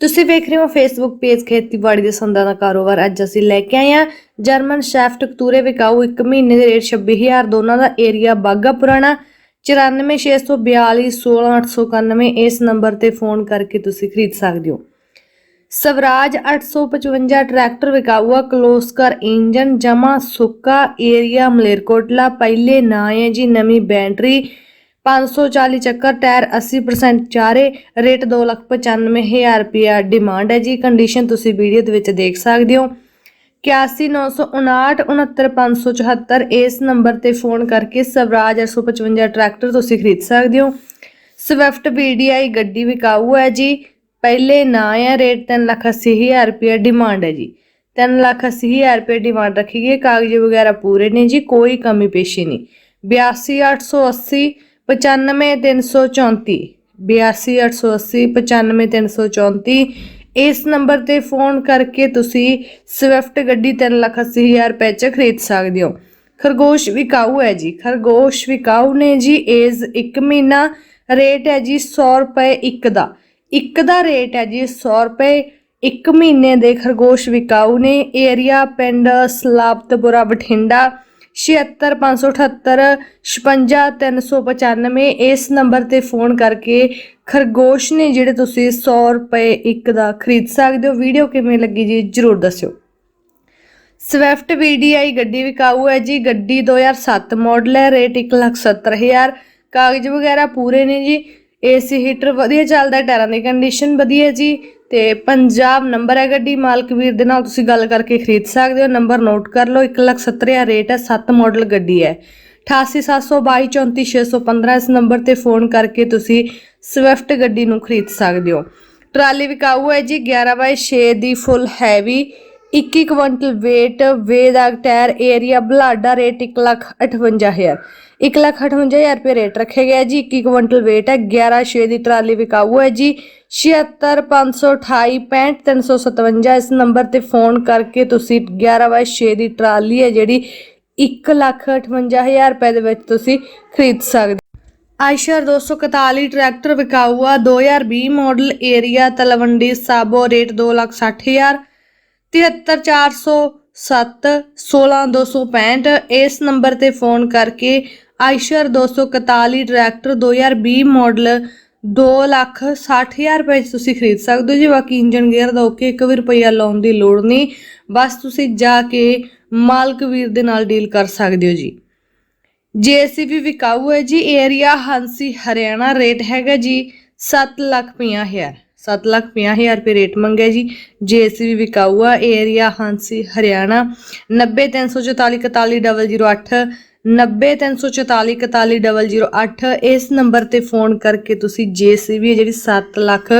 ਤੁਸੀਂ ਵੇਖ ਰਹੇ ਹੋ ਫੇਸਬੁੱਕ ਪੇਜ ਖੇਤੀਬਾੜੀ ਦੇ ਸੰਦਾਂ ਦਾ ਕਾਰੋਬਾਰ। ਅੱਜ ਅਸੀਂ ਲੈ ਕੇ ਆਏ ਹਾਂ ਜਰਮਨ ਸ਼ੈਫਟ ਕਤੂਰੇ ਵਿਕਾਊ 1 ਮਹੀਨੇ ਦੇ ਰੇਟ 26000 ਦੋਨਾਂ ਦਾ ਏਰੀਆ ਬਾਗਾ ਪੁਰਾਣਾ। 94642 16891 ਇਸ ਨੰਬਰ ਤੇ ਫੋਨ ਕਰਕੇ ਤੁਸੀਂ ਖਰੀਦ ਸਕਦੇ ਹੋ। ਸਵਰਾਜ 855 ਟਰੈਕਟਰ ਵਿਕਾਊਆ ਕਲੋਸਕਰ ਇੰਜਨ ਜਮਾ ਸੁੱਕਾ ਏਰੀਆ ਮਲੇਰਕੋਟਲਾ, ਪਹਿਲੇ ਨਾਂ ਹੈ ਜੀ ਨਵੀਂ ਬੈਟਰੀ। 540 ਚੱਕਰ ਟਾਇਰ 80% ਚਾਰੇ, ਰੇਟ 295000 ਰੁਪਿਆ ਡਿਮਾਂਡ ਹੈ ਜੀ। ਕੰਡੀਸ਼ਨ ਤੁਸੀਂ ਵੀਡੀਓ ਦੇ ਵਿੱਚ ਦੇਖ ਸਕਦੇ ਹੋ। 8195 69574 ਇਸ ਨੰਬਰ ਤੇ ਫੋਨ ਕਰਕੇ ਸਵਰਾਜ 855 ਟਰੈਕਟਰ ਤੁਸੀਂ ਖਰੀਦ ਸਕਦੇ ਹੋ। ਸਵਿਫਟ VDI ਗੱਡੀ ਵਿਕਾਊ ਹੈ ਜੀ। ਪਹਿਲੇ ਨਾ ਹੈ, ਰੇਟ 380000 ਰੁਪਏ ਡਿਮਾਂਡ ਹੈ ਜੀ। 380000 ਰੁਪਏ ਡਿਮਾਂਡ ਰੱਖੀ ਗਈ ਕਾਗਜ਼ ਵਗੈਰਾ ਪੂਰੇ ਨੇ ਜੀ, ਕੋਈ ਕਮੀ ਪੇਸ਼ੀ ਨਹੀਂ। 82880 95334 82880 95334 ਇਸ ਨੰਬਰ ਤੇ ਫੋਨ ਕਰਕੇ ਤੁਸੀਂ ਸਵਿਫਟ ਗੱਡੀ 380000 ਰੁਪਏ ਚ ਖਰੀਦ ਸਕਦੇ ਹੋ। ਖਰਗੋਸ਼ ਵਿਕਾਊ ਹੈ ਜੀ। ਖਰਗੋਸ਼ ਵਿਕਾਊ ਨੇ ਜੀ ਏਜ਼ 1 ਮਹੀਨਾ ਰੇਟ ਹੈ ਜੀ 100 ਰੁਪਏ ਇੱਕ ਦਾ। ਇੱਕ ਦਾ ਰੇਟ ਹੈ ਜੀ 100 ਰੁਪਏ ਇੱਕ ਮਹੀਨੇ ਦੇ ਖਰਗੋਸ਼ ਵਿਕਾਊ ਨੇ। ਏਰੀਆ ਪਿੰਡ ਸਲਾਬਤਪੁਰਾ ਬਠਿੰਡਾ। 7658 56395 ਇਸ ਨੰਬਰ ਤੇ ਫੋਨ ਕਰਕੇ ਖਰਗੋਸ਼ ਨੇ ਜਿਹੜੇ ਤੁਸੀਂ 100 ਰੁਪਏ ਇੱਕ ਦਾ ਖਰੀਦ ਸਕਦੇ ਹੋ। ਵੀਡੀਓ ਕਿਵੇਂ ਲੱਗੀ ਜੀ ਜਰੂਰ ਦੱਸਿਓ। ਸਵਿਫਟ VDI ਗੱਡੀ ਵਿਕਾਊ ਹੈ ਜੀ। ਗੱਡੀ 2007 ਮਾਡਲ ਹੈ। ਰੇਟ 170000 ਕਾਗਜ਼ ਵਗੈਰਾ ਪੂਰੇ ਨੇ ਜੀ। ਏਸੀ ਹੀਟਰ ਵਧੀਆ ਚੱਲਦਾ ਟਾਇਰਾਂ ਦੀ ਕੰਡੀਸ਼ਨ ਵਧੀਆ ਜੀ। ਤੇ ਪੰਜਾਬ ਨੰਬਰ ਹੈ ਗੱਡੀ ਮਾਲਕ ਵੀਰ ਦੇ ਨਾਲ ਤੁਸੀਂ ਗੱਲ ਕਰਕੇ ਖਰੀਦ ਸਕਦੇ ਹੋ। ਨੰਬਰ ਨੋਟ ਕਰ ਲਓ 170000 ਰੇਟ ਹੈ 7 ਮਾਡਲ ਗੱਡੀ ਹੈ। 8872234615 ਇਸ ਨੰਬਰ ਤੇ ਫੋਨ ਕਰਕੇ ਤੁਸੀਂ ਸਵਿਫਟ ਗੱਡੀ ਨੂੰ ਖਰੀਦ ਸਕਦੇ ਹੋ। ਟਰਾਲੀ ਵਿਕਾਊ ਹੈ ਜੀ 11 ਬਾਈ 6 ਦੀ ਫੁੱਲ ਹੈਵੀ 21 ਕੁਇੰਟਲ weight ਦਾ ਟਾਇਰ ਏਰੀਆ ਬਲਾਡਾ ਰੇਟ 158000 158000 ਰੁਪਏ ਰੇਟ ਰੱਖਿਆ ਗਿਆ ਜੀ। 21 ਕੁਇੰਟਲ weight ਹੈ। 11 6 ਦੀ ਟਰਾਲੀ ਵਿਕਾਊ ਹੈ ਜੀ। 7652285357 ਇਸ ਨੰਬਰ ਤੇ ਫੋਨ ਕਰਕੇ ਤੁਸੀਂ 11 ਬਾਈ 6 ਦੀ ਟਰਾਲੀ ਹੈ ਜਿਹੜੀ 158000 ਰੁਪਏ ਦੇ ਵਿੱਚ ਤੁਸੀਂ ਖਰੀਦ ਸਕਦੇ ਹੋ। ਆਇਸ਼ਰ 241 ਟਰੈਕਟਰ ਵਿਕਾਊ ਆ। 2020 model area Talwandi Sabo rate 260000 73407 16265 ਇਸ ਨੰਬਰ ਤੇ ਫੋਨ ਕਰਕੇ ਆਇਸ਼ਰ 241 ਟਰੈਕਟਰ 2020 ਮਾਡਲ 260000 ਰੁਪਏ ਤੁਸੀਂ ਖਰੀਦ ਸਕਦੇ ਹੋ ਜੀ। ਬਾਕੀ ਇੰਜਨ ਗੇਅਰ ਦਾ ਓਕੇ ਇੱਕ ਵੀ ਰੁਪਈਆ ਲਾਉਣ ਦੀ ਲੋੜ ਨਹੀਂ। ਬਸ ਤੁਸੀਂ ਜਾ ਕੇ ਮਾਲਕ ਵੀਰ ਦੇ ਨਾਲ ਡੀਲ ਕਰ ਸਕਦੇ ਹੋ ਜੀ। ਜੀਸੀਬੀ ਵਿਕਾਊ ਹੈ ਜੀ। ਏਰੀਆ ਹਾਂਸੀ ਹਰਿਆਣਾ ਰੇਟ ਹੈਗਾ ਜੀ 7 ਲੱਖ ਪੰਜਾਹ ਹਜ਼ਾਰ। 7 ਲੱਖ ਪੰਜਾਹ ਹਜ਼ਾਰ ਰੁਪਏ ਰੇਟ ਮੰਗਿਆ ਜੀ। ਜੀਸੀਬੀ ਵਿਕਾਊ ਆ ਏਰੀਆ ਹਾਂਸੀ ਹਰਿਆਣਾ। 9034414008 9034414008 ਇਸ ਨੰਬਰ ਤੇ ਫੋਨ ਕਰਕੇ ਤੁਸੀਂ ਜੀਸੀਬੀ ਜਿਹੜੀ 7 ਲੱਖ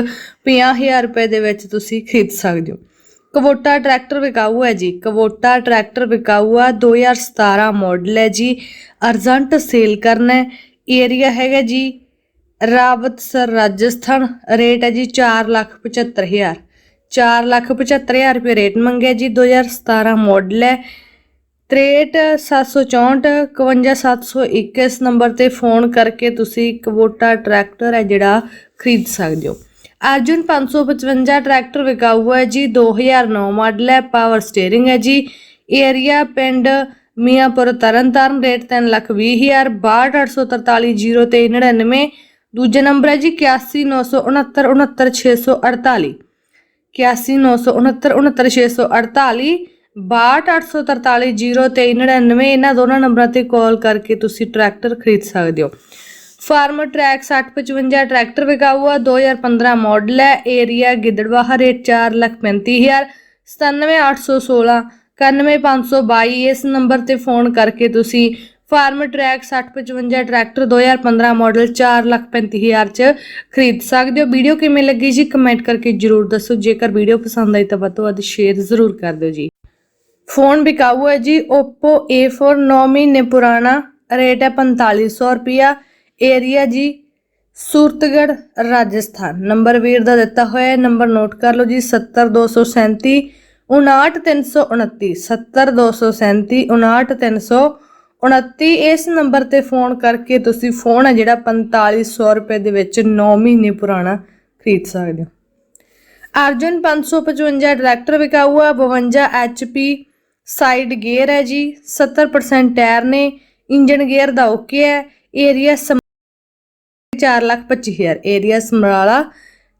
ਪੰਜਾਹ ਹਜ਼ਾਰ ਰੁਪਏ ਦੇ ਵਿੱਚ ਤੁਸੀਂ ਖਰੀਦ ਸਕਦੇ ਹੋ। ਕਵੋਟਾ ਟਰੈਕਟਰ ਵਿਕਾਊ ਹੈ ਜੀ। ਕਵੋਟਾ ਟਰੈਕਟਰ ਵਿਕਾਊ ਆ 2017 ਮਾਡਲ ਹੈ ਜੀ। ਅਰਜੈਂਟ ਸੇਲ ਕਰਨਾ ਹੈ। ਏਰੀਆ ਹੈਗਾ ਜੀ ਰਾਵਤਸਰ, ਰਾਜਸਥਾਨ, ਰੇਟ ਹੈ ਜੀ 475000 475000 ਰੁਪਏ ਰੇਟ ਮੰਗਿਆ ਜੀ 2017 ਮਾਡਲ ਹੈ। 63764 51701 ਇਸ ਨੰਬਰ ਤੇ ਫੋਨ ਕਰਕੇ ਤੁਸੀਂ ਕਵੋਟਾ ਟਰੈਕਟਰ ਹੈ ਜਿਹੜਾ ਖਰੀਦ ਸਕਦੇ ਹੋ। ਅਰਜੁਨ 555 ਟਰੈਕਟਰ ਵਿਕਾਊ ਹੈ ਜੀ 2009 ਮਾਡਲ ਹੈ ਪਾਵਰ ਸਟੀਅਰਿੰਗ ਹੈ ਜੀ। ਏਰੀਆ ਪਿੰਡ ਮੀਆਂਪੁਰ ਤਰਨਤਾਰਨ, ਰੇਟ 320000 62843 ਦੂਜਾ ਨੰਬਰ ਹੈ ਜੀ 8196699648 8196699648 62833039 ਇਹਨਾਂ ਦੋਨਾਂ ਨੰਬਰਾਂ ਤੇ ਕਾਲ ਕਰਕੇ ਤੁਸੀਂ ਟਰੈਕਟਰ ਖਰੀਦ ਸਕਦੇ ਹੋ। ਫਾਰਮ ਟਰੈਕ 6055 ਟਰੈਕਟਰ ਵਿਕਾਊ ਆ 2015 ਮਾਡਲ ਹੈ, ਏਰੀਆ ਗਿੱਦੜਵਾਹਾ, ਰੇਟ 435000 97816 91522 ਇਸ ਨੰਬਰ ਤੇ ਫੋਨ ਕਰਕੇ ਤੁਸੀਂ ਫਾਰਮ ਟਰੈਕ 6055 ਟਰੈਕਟਰ 2015 ਮਾਡਲ 435000 ਚ ਖਰੀਦ ਸਕਦੇ ਹੋ। ਵੀਡੀਓ ਕਿਵੇਂ ਲੱਗੀ ਜੀ ਕਮੈਂਟ ਕਰਕੇ ਜਰੂਰ ਦੱਸੋ। ਜੇਕਰ ਵੀਡੀਓ ਪਸੰਦ ਆਈ ਤਾਂ ਵੱਧ ਤੋਂ ਵੱਧ ਸ਼ੇਅਰ ਜ਼ਰੂਰ ਕਰ ਦਿਓ ਜੀ। ਫੋਨ ਬਿਕਾਊ ਹੈ ਜੀ Oppo A4 9 ਮਹੀਨੇ ਪੁਰਾਣਾ ਰੇਟ ਹੈ 4500 ਰੁਪਿਆ ਏਰੀਆ ਜੀ ਸੂਰਤਗੜ ਰਾਜਸਥਾਨ। ਨੰਬਰ ਵੀਰ ਦਾ ਦਿੱਤਾ ਹੋਇਆ ਹੈ, ਨੰਬਰ ਨੋਟ ਕਰ ਲਓ ਜੀ 70237 59329 70237 59329 ਇਸ ਨੰਬਰ ਤੇ ਫੋਨ ਕਰਕੇ ਤੁਸੀਂ ਫੋਨ ਹੈ ਜਿਹੜਾ 4500 ਰੁਪਏ ਦੇ ਵਿੱਚ 9 ਮਹੀਨੇ ਪੁਰਾਣਾ ਖਰੀਦ ਸਕਦੇ ਹੋ। ਅਰਜਨ 555 ਡਾਇਰੈਕਟਰ ਵਿਕਾਊ ਹੈ 52 HP ਸਾਈਡ ਗੇਅਰ ਹੈ ਜੀ 70% ਟਾਇਰ ਨੇ ਇੰਜਨ ਗੇਅਰ ਦਾ ਓਕੇ ਹੈ, ਏਰੀਆ 4 ਲੱਖ 25 ਹਜ਼ਾਰ, ਏਰੀਆ ਸਮਰਾਲਾ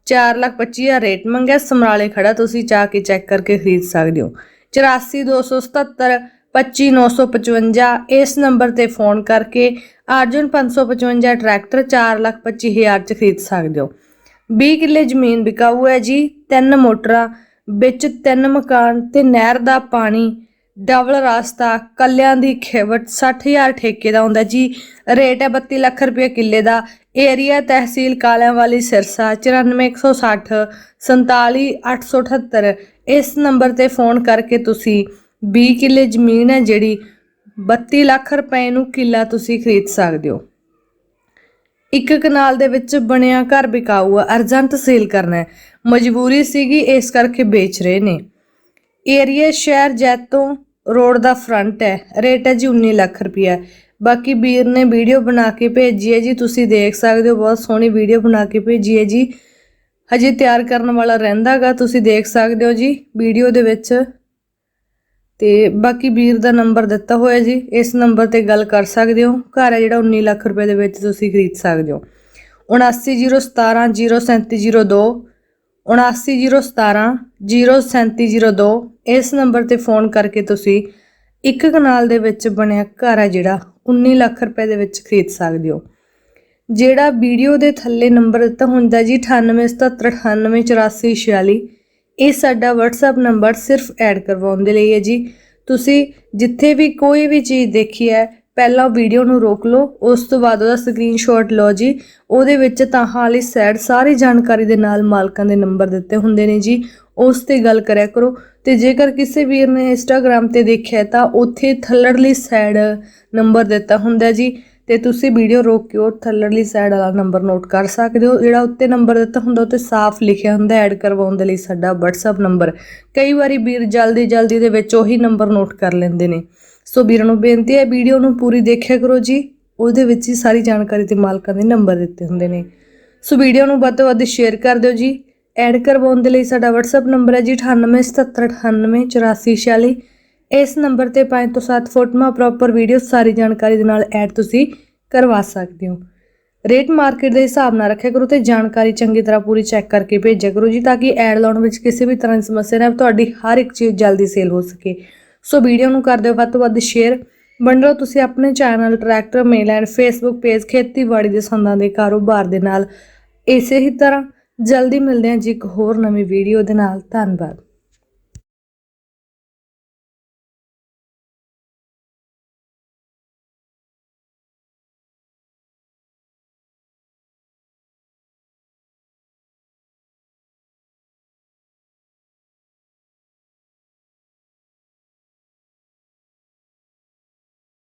4 ਲੱਖ 25 ਹਜ਼ਾਰ ਰੇਟ ਮੰਗਿਆ, ਸਮਰਾਲੇ ਖੜਾ, ਤੁਸੀਂ ਚਾਹ ਕੇ ਚੈੱਕ ਕਰਕੇ ਖਰੀਦ ਸਕਦੇ ਹੋ। 84277 25955 ਇਸ ਨੰਬਰ ਤੇ ਫੋਨ ਕਰਕੇ ਅਰਜਨ 555 ਟਰੈਕਟਰ 4 ਲੱਖ 25 ਹਜ਼ਾਰ ਚ ਖਰੀਦ ਸਕਦੇ ਹੋ। 20 ਕਿੱਲੇ ਜ਼ਮੀਨ ਵਿਕਾਊ ਹੈ ਜੀ, ਤਿੰਨ ਮੋਟਰਾਂ, ਵਿੱਚ ਤਿੰਨ ਮਕਾਨ ਤੇ ਨਹਿਰ ਦਾ ਪਾਣੀ, ਡਬਲ ਰਾਸਤਾ, ਕੱਲਿਆਂ ਦੀ ਖੇਵਟ 60000 ਠੇਕੇ ਦਾ ਹੁੰਦਾ ਜੀ। ਰੇਟ ਹੈ 32 ਲੱਖ ਰੁਪਏ ਕਿੱਲੇ ਦਾ। ਏਰੀਆ ਤਹਿਸੀਲ ਕਾਲਿਆਂ ਵਾਲੀ ਸਿਰਸਾ 94160 47878 ਇਸ ਨੰਬਰ ਤੇ ਫੋਨ ਕਰਕੇ ਤੁਸੀਂ 20 ਕਿੱਲੇ ਜ਼ਮੀਨ ਹੈ ਜਿਹੜੀ 32 ਲੱਖ ਰੁਪਏ ਨੂੰ ਕਿੱਲਾ ਤੁਸੀਂ ਖਰੀਦ ਸਕਦੇ ਹੋ। ਇੱਕ ਕਨਾਲ ਦੇ ਵਿੱਚ ਬਣਿਆ ਘਰ ਵਿਕਾਊ ਆ, ਅਰਜੈਂਟ ਸੇਲ ਕਰਨਾ ਹੈ। ਮਜਬੂਰੀ ਸੀਗੀ, ਇਸ ਕਰਕੇ ਵੇਚ ਰਹੇ ਨੇ। ਏਰੀਆ ਸ਼ਹਿਰ ਜੈਤੋਂ ਰੋਡ ਦਾ ਫਰੰਟ ਹੈ, ਰੇਟ ਹੈ ਜੀ 19 ਲੱਖ ਰੁਪਇਆ। ਬਾਕੀ ਵੀਰ ਨੇ ਵੀਡੀਓ ਬਣਾ ਕੇ ਭੇਜੀ ਹੈ ਜੀ, ਤੁਸੀਂ ਦੇਖ ਸਕਦੇ ਹੋ, ਬਹੁਤ ਸੋਹਣੀ ਵੀਡੀਓ ਬਣਾ ਕੇ ਭੇਜੀ ਹੈ ਜੀ। ਹਜੇ ਤਿਆਰ ਕਰਨ ਵਾਲਾ ਰਹਿੰਦਾਗਾ ਤੁਸੀਂ ਦੇਖ ਸਕਦੇ ਹੋ ਜੀ, ਵੀਡੀਓ ਦੇ ਵਿੱਚ ਤੇ ਬਾਕੀ ਵੀਰ ਦਾ ਨੰਬਰ ਦਿੱਤਾ ਹੋਇਆ ਜੀ, ਇਸ ਨੰਬਰ ਤੇ ਗੱਲ ਕਰ ਸਕਦੇ ਹੋ। ਘਰ ਹੈ ਜਿਹੜਾ 19 ਲੱਖ ਰੁਪਏ ਦੇ ਵਿੱਚ ਤੁਸੀਂ ਖਰੀਦ ਸਕਦੇ ਹੋ। 7901703702 7901703702 ਇਸ ਨੰਬਰ ਤੇ ਫੋਨ ਕਰਕੇ ਤੁਸੀਂ ਇੱਕ ਕਨਾਲ ਦੇ ਵਿੱਚ ਬਣਿਆ ਘਰ ਹੈ ਜਿਹੜਾ 19 ਲੱਖ ਰੁਪਏ ਦੇ ਵਿੱਚ ਖਰੀਦ ਸਕਦੇ ਹੋ। ਜਿਹੜਾ ਵੀਡੀਓ ਦੇ ਥੱਲੇ ਨੰਬਰ ਦਿੱਤਾ ਹੁੰਦਾ ਜੀ 9877988446 ਇਹ ਸਾਡਾ WhatsApp ਨੰਬਰ ਸਿਰਫ ਐਡ ਕਰਵਾਉਣ ਦੇ ਲਈ ਹੈ ਜੀ। ਤੁਸੀਂ ਜਿੱਥੇ ਵੀ ਕੋਈ ਵੀ ਚੀਜ਼ ਦੇਖੀ ਹੈ, ਪਹਿਲਾਂ ਵੀਡੀਓ ਨੂੰ ਰੋਕ ਲਓ, ਉਸ ਤੋਂ ਬਾਅਦ ਉਹਦਾ ਸਕਰੀਨਸ਼ਾਟ ਲਓ ਜੀ। ਉਹਦੇ ਵਿੱਚ ਤਾਂ ਵਾਲੀ ਸਾਈਡ ਸਾਰੀ ਜਾਣਕਾਰੀ ਦੇ ਨਾਲ ਮਾਲਕਾਂ ਦੇ ਨੰਬਰ ਦਿੱਤੇ ਹੁੰਦੇ ਨੇ ਜੀ। ਉਸ ਤੇ ਗੱਲ ਕਰਿਆ ਕਰੋ। ਤੇ ਜੇਕਰ ਕਿਸੇ ਵੀਰ ਨੇ ਇੰਸਟਾਗ੍ਰam ਤੇ ਦੇਖਿਆ ਤਾਂ ਉੱਥੇ ਥੱਲੜਲੀ ਸਾਈਡ ਨੰਬਰ ਦਿੱਤਾ ਹੁੰਦਾ ਜੀ। ਤੇ ਤੁਸੀਂ ਵੀਡੀਓ ਰੋਕ ਕੇ ਉਹ ਥੱਲੜਲੀ ਸਾਈਡ ਵਾਲਾ ਨੰਬਰ ਨੋਟ ਕਰ ਸਕਦੇ ਹੋ। ਜਿਹੜਾ ਉੱਤੇ ਨੰਬਰ ਦਿੱਤਾ ਹੁੰਦਾ ਉੱਤੇ ਸਾਫ਼ ਲਿਖਿਆ ਹੁੰਦਾ ਐਡ ਕਰਵਾਉਣ ਦੇ ਲਈ ਸਾਡਾ WhatsApp ਨੰਬਰ ਕਈ ਵਾਰੀ ਵੀਰ ਜਲਦੀ ਜਲਦੀ ਦੇ ਵਿੱਚ ਉਹੀ ਨੰਬਰ ਨੋਟ ਕਰ ਲੈਂਦੇ ਨੇ। ਸੋ ਵੀਰਾਂ ਨੂੰ ਬੇਨਤੀ ਹੈ, ਵੀਡੀਓ ਨੂੰ ਪੂਰੀ ਦੇਖਿਆ ਕਰੋ ਜੀ। ਉਹਦੇ ਵਿੱਚ ਹੀ ਸਾਰੀ ਜਾਣਕਾਰੀ ਤੇ ਮਾਲਕਾਂ ਦੇ ਨੰਬਰ ਦਿੱਤੇ ਹੁੰਦੇ ਨੇ। ਸੋ ਵੀਡੀਓ ਨੂੰ ਵੱਧ ਤੋਂ ਵੱਧ ਸ਼ੇਅਰ ਕਰ ਦਿਓ ਜੀ। ਐਡ ਕਰਵਾਉਣ ਦੇ ਲਈ ਸਾਡਾ WhatsApp ਨੰਬਰ ਹੈ ਜੀ 9877988446 ਇਸ ਨੰਬਰ ਤੇ 5 ਤੋਂ 7 ਫੋਟੋਆਂ ਪ੍ਰੋਪਰ ਵੀਡੀਓ ਸਾਰੀ ਜਾਣਕਾਰੀ ਦੇ ਨਾਲ ਐਡ ਤੁਸੀਂ ਕਰਵਾ ਸਕਦੇ ਹੋ। ਰੇਟ ਮਾਰਕੀਟ ਦੇ ਹਿਸਾਬ ਨਾਲ ਰੱਖਿਆ ਕਰੋ ਤੇ ਜਾਣਕਾਰੀ ਚੰਗੀ ਤਰ੍ਹਾਂ ਪੂਰੀ ਚੈੱਕ ਕਰਕੇ ਭੇਜਿਆ ਕਰੋ ਜੀ, ਤਾਂ ਕਿ ਐਡ ਲਾਉਣ ਵਿੱਚ ਕਿਸੇ ਵੀ ਤਰ੍ਹਾਂ ਦੀ ਸਮੱਸਿਆ ਨਾ ਤੁਹਾਡੀ ਹਰ ਇੱਕ ਚੀਜ਼ ਜਲਦੀ ਸੇਲ ਹੋ ਸਕੇ। ਸੋ ਵੀਡੀਓ ਨੂੰ ਕਰ ਦਿਓ, ਵੱਧ ਤੋਂ ਵੱਧ ਸ਼ੇਅਰ ਬਣ ਰਹੋ ਤੁਸੀਂ ਆਪਣੇ channel tractor male and Facebook page ਖੇਤੀਬਾੜੀ ਦੇ ਸੰਦਾਂ ਦੇ ਕਾਰੋਬਾਰ ਦੇ ਨਾਲ। ਇਸੇ ਹੀ ਤਰ੍ਹਾਂ ਜਲਦੀ ਮਿਲਦੇ ਹਾਂ ਜੀ ਇੱਕ ਹੋਰ ਨਵੀਂ ਵੀਡੀਓ ਦੇ ਨਾਲ। ਧੰਨਵਾਦ।